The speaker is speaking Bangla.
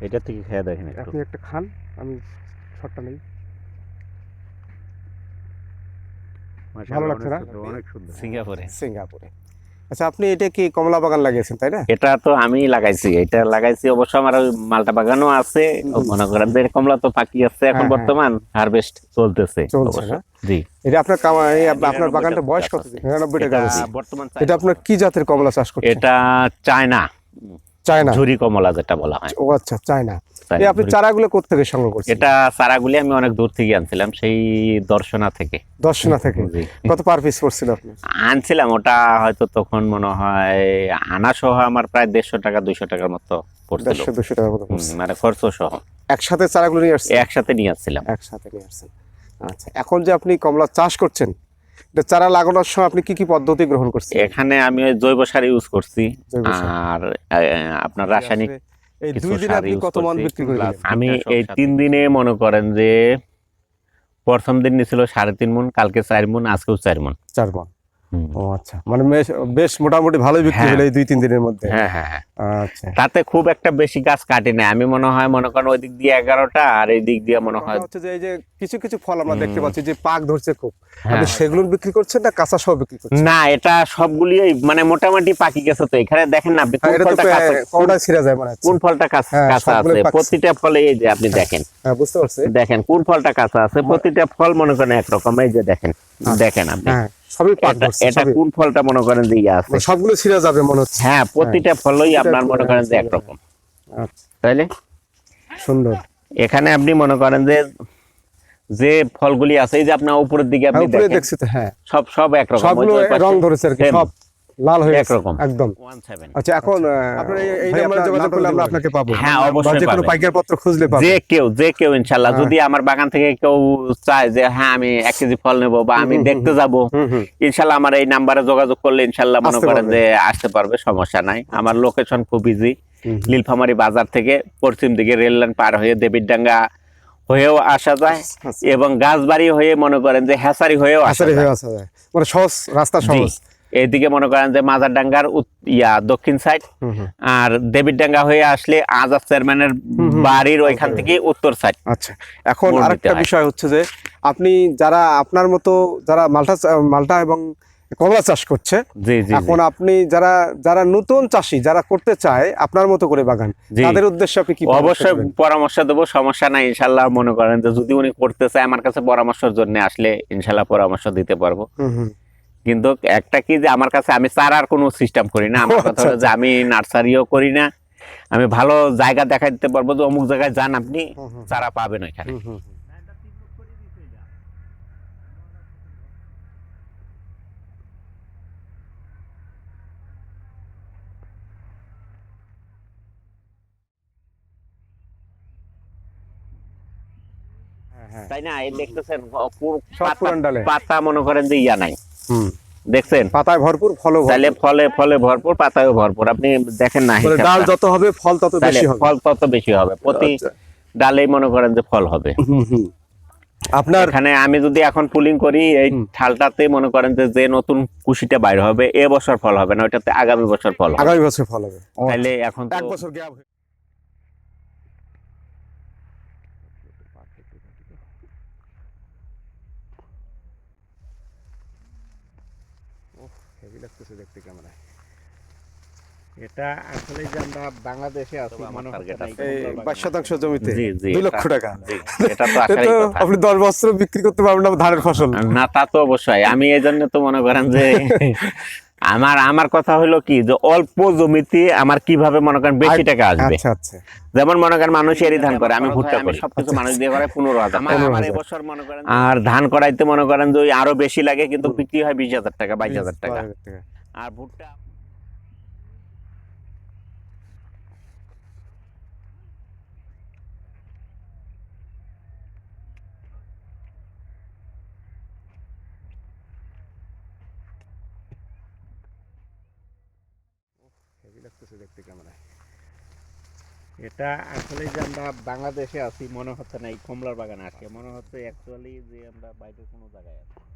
এটা থেকে খেয়ে দেখেন একটু। আপনি একটা খান আমি শটটা নেই। ভালো লাগছে না? অনেক সুন্দর সিঙ্গাপুরে। সিঙ্গাপুরে। আচ্ছা আপনি এটা কি কমলা বাগান লাগিয়েছেন তাই না? এটা তো আমি লাগাইছি এটা লাগাইছি অবশ্য আমার ওই মালটা বাগানও আছে মনে করেন যে কমলা তো পাকি আছে এখন হ্যাঁ, হ্যাঁ। বর্তমান হারভেস্ট চলতেছে অবশ্য। জি। এটা আপনার কামা- এই আপনার বাগানটা বয়স কত? গাছ আছে। বর্তমান এটা আপনার কি জাতের কমলা চাষ করছেন? এটা চায়না। চায়না। ঝুরি কমলা যেটা বলা হয়। ও আচ্ছা চায়না। এই আপনি। চারাগুলো কোথেকে সংগ্রহ করছেন? এটা চারাগুলি আমি অনেক দূর থেকে আনছিলাম সেই দর্শনা থেকে। দর্শনা থেকে? কত পার পিস পড়ছিল আপনি? আনছিলাম ওটা হয়তো তখন মনে হয় আনা সহ আমার প্রায় দেড়শো টাকা দুইশো টাকার মতো পড়ছিল। দেড়শো দুশো টাকার মতো মানে খরচ সহ। একসাথে চারাগুলো নিয়ে আসছেন? একসাথে নিয়ে আসছিলাম। একসাথে নিয়ে আসছেন। আচ্ছা এখন যে আপনি কমলা চাষ করছেন চারা লাগানোর সময় আপনি কি কি পদ্ধতি গ্রহণ করছেন? এখানে আমি ওই জৈব সার ইউজ করছি। আর আপনার রাসায়নিক এই দুই দিনে আপনি কত মন বিক্রি করে আমি এই তিন দিনে মনে করেন যে প্রথম দিন নিছিল সাড়ে তিন মন কালকে চার মন আজকেও চার মন। চার মন। ও আচ্ছা মানে বেশ মোটামুটি ভালোই বিক্রি হ্যাঁ। হলো এই দুই তিন দিনের মধ্যে। হ্যাঁ হ্যাঁ হ্যাঁ। আচ্ছা। তাতে খুব একটা বেশি গাছ কাটে না আমি মনে হয় মনে করেন ওই দিক দিয়ে এগারোটা আর এই দিক দিয়ে মনে হয় হচ্ছে যে এই যে কিছু কিছু ফল আমরা দেখতে পাচ্ছি যে পাক ধরছে খুব। হ্যাঁ। আপনি সেগুলো বিক্রি করছেন না কাঁচা সহ বিক্রি করছেন? না এটা সবগুলি মানে মোটামুটি পাকি গেছে তো। এখানে দেখেন না আপনি কোন ফলটা কাঁচা- কোনটা ছিঁড়া যায় মানে কোন ফলটা কাঁচা আছে? প্রতিটা ফলে এই যে আপনি দেখেন। হ্যাঁ বুঝতে পারছি। দেখেন কোন ফলটা কাঁচা আছে? প্রতিটা ফল মনে করেন একরকম। এই যে দেখেন দেখেন আপনি। সবই এটা কোন ফলটা মনে করেন যে ইয়ে আছে? মানে সবগুলো ছিঁড়া যাবে মনে হচ্ছে। হ্যাঁ প্রতিটা ফলই আপনার মনে করেন যে হ্যাঁ, একরকম। আচ্ছা। তাইলে? সুন্দর। এখানে আপনি মনে করেন যে যে ফলগুলি আছে এই যে আপনার উপরের দিকে আপনি হ্যাঁ, দেখেন হ্যাঁ। সব সব একরকম সবগুলো রং ধরেছে আর কি সব। লাল হয়ে একরকম। একদম। আচ্ছা এখন আপনার এই নাম্বারে যোগাযোগ করলে আমরা আপনাকে পাবো। হ্যাঁ, অবশ্যই যে কোনো পাইকার পত্র খুঁজলে পাবো যে কেউ যে কেউ ইনশাল্লাহ। হ্যাঁ। যদি আমার বাগান থেকে কেউ চায় যে হ্যাঁ আমি এক কেজি ফল নেব বা আমি দেখতে যাব আমার এই নাম্বারে যোগাযোগ করলে ইনশাল্লাহ মনে আসতে করেন পারবে। যে আসতে পারবে সমস্যা নাই। আমার লোকেশন খুব ইজি। নীলফামারী বাজার থেকে পশ্চিম দিকে রেল লাইন পার হয়ে দেবীরডাঙ্গা হয়েও আসা যায়। আচ্ছা। এবং গাছবাড়ি হয়ে মনে করেন যে হেসারি হয়েও আসা যায়। হয়ে আসা যায়। মানে সহজ রাস্তা সহজ। এইদিকে মনে করেন যে মাজারডাঙ্গার উত- ইয়া দক্ষিণ সাইড আর দেবীরডাঙ্গা হয়ে আসলে আজাদ চেয়ারম্যানের। বাড়ির ওইখান থেকে উত্তর সাইড আচ্ছা এখন আরেকটা বিষয় হচ্ছে যে আপনি যারা আপনার মতো যারা মালটা মালটা এবং কমলা চাষ করছে। এখন আপনি যারা যারা নতুন চাষি যারা করতে চায় আপনার মতো করে বাগান। তাদের উদ্দেশ্যে আপনি কি অবশ্যই পরামর্শ দেবো সমস্যা নাই ইনশাল্লাহ। মনে করেন যে যদি উনি করতে চায় আমার কাছে পরামর্শের জন্য আসলে ইনশাল্লাহ পরামর্শ দিতে পারব। কিন্তু একটা কি যে আমার কাছে আমি চারার কোনো সিস্টেম করি না। আমার কথা হলো যে আমি নার্সারিও করি না। আমি ভালো জায়গা দেখা দিতে পারব যে অমুক জায়গায় যান আপনি চারা পাবেন ওইখানে। তাই না? এই দেখতেছেন পাতা- মনে করেন যে ইয়া নাই। দেখছেন? পাতায় ভরপুর ফলও তাহলে ফলে ফলে ভরপুর পাতায়ও ভরপুর। আপনি দেখেন না ডাল যত হবে ফল তত বেশি হবে। ফল তত বেশি হবে। প্রতি আচ্ছা। ডালেই মনে করেন যে ফল হবে। আপনার এখানে আমি যদি এখন পুলিং করি এই ঠালটাতে মনে করেন যে যে নতুন কুশিটা বাইর হবে এ বছর ফল হবে না ওইটাতে আগামী বছর ফল হবে। আগামী বছর ফল হবে। তাহলে এখন এক বছর হেভি লাগতেছে দেখতে ক্যামেরায়। এটা আসলে যে আমরা বাংলাদেশে আছি মনে বাইশ শতাংশ জমিতে দুই লক্ষ টাকা। এটা তো আপনি দশ বছর বিক্রি করতে পারবেন না ধানের ফসল। না তা তো অবশ্যই। আমি এই জন্য তো মনে করেন যে আমার আমার কথা হলো কি যে অল্প জমিতে আমার কীভাবে মনে করেন বেশি টাকা আসবে? আচ্ছা আচ্ছা। যেমন মনে করেন মানুষ এরই ধান করে আমি ভুট্টা করি। সবকিছু মানুষ দিয়ে করে পনেরো হাজার আমার টাকা। আমার 15,000 এবছর মনে করেন আর ধান করাইতে মনে করেন যে আরও বেশি লাগে কিন্তু বিক্রি হয় বিশ হাজার টাকা। বাইশ হাজার টাকা। আর ভুট্টা হেভি লাগতেছে দেখতে ক্যামেরায়। এটা আসলে যে আমরা বাংলাদেশে আছি, মনে হচ্ছে না এই কমলার বাগানে আছি। মনে হচ্ছে অ্যাকচুয়ালি যে আমরা বাইরে কোনো জায়গায় আছি।